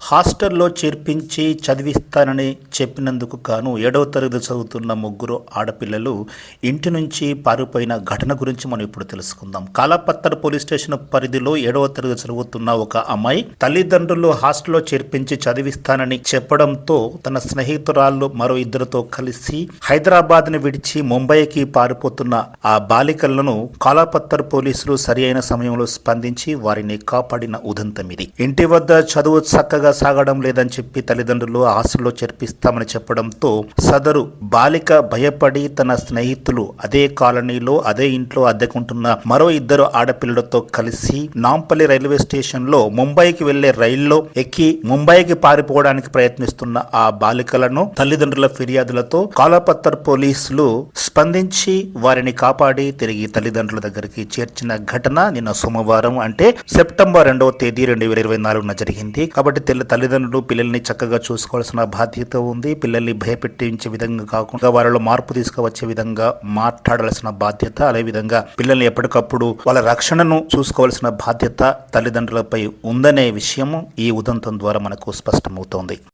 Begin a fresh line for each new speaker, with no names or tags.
హాస్టల్లో చేర్పించి చదివిస్తానని చెప్పినందుకు గాను ఏడవ తరగతి చదువుతున్న ముగ్గురు ఆడపిల్లలు ఇంటి నుంచి పారిపోయిన ఘటన గురించి మనం ఇప్పుడు తెలుసుకుందాం. కాలాపత్తర్ పోలీస్ స్టేషన్ పరిధిలో ఏడవ తరగతి చదువుతున్న ఒక అమ్మాయి తల్లిదండ్రులు హాస్టల్లో చేర్పించి చదివిస్తానని చెప్పడంతో తన స్నేహితురాళ్ళు మరో ఇద్దరితో కలిసి హైదరాబాద్ని విడిచి ముంబైకి పారిపోతున్న ఆ బాలికలను కాలాపత్తర్ పోలీసులు సరి అయిన సమయంలో స్పందించి వారిని కాపాడిన ఉదంతం ఇది ఇంటి వద్ద చదువు చక్కగా సాగడం లేదని చెప్పి తల్లిదండ్రులు హాస్టల్లో చేర్పిస్తామని చెప్పడంతో సదరు బాలిక భయపడి తన స్నేహితులు అదే కాలనీలో అదే ఇంట్లో అద్దెకుంటున్న మరో ఇద్దరు ఆడపిల్లలతో కలిసి నాంపల్లి రైల్వే స్టేషన్లో ముంబైకి వెళ్ళే రైల్లో ఎక్కి ముంబైకి పారిపోవడానికి ప్రయత్నిస్తున్న ఆ బాలికలను తల్లిదండ్రుల ఫిర్యాదులతో కాలాపత్తర్ పోలీసులు స్పందించి వారిని కాపాడి తిరిగి తల్లిదండ్రుల దగ్గరికి చేర్చిన ఘటన నిన్న సోమవారం అంటే సెప్టెంబర్ రెండవ తేదీ రెండు వేల ఇరవై నాలుగున జరిగింది. కాబట్టి తెల్ల తల్లిదండ్రులు పిల్లల్ని చక్కగా చూసుకోవాల్సిన బాధ్యత ఉంది. పిల్లల్ని భయపెట్టించే విధంగా కాకుండా వారిలో మార్పు తీసుకువచ్చే విధంగా మాట్లాడాల్సిన బాధ్యత అదే విధంగా పిల్లల్ని ఎప్పటికప్పుడు వాళ్ళ రక్షణను చూసుకోవాల్సిన బాధ్యత తల్లిదండ్రులపై ఉందనే విషయము ఈ ఉదంతం ద్వారా మనకు స్పష్టమవుతోంది.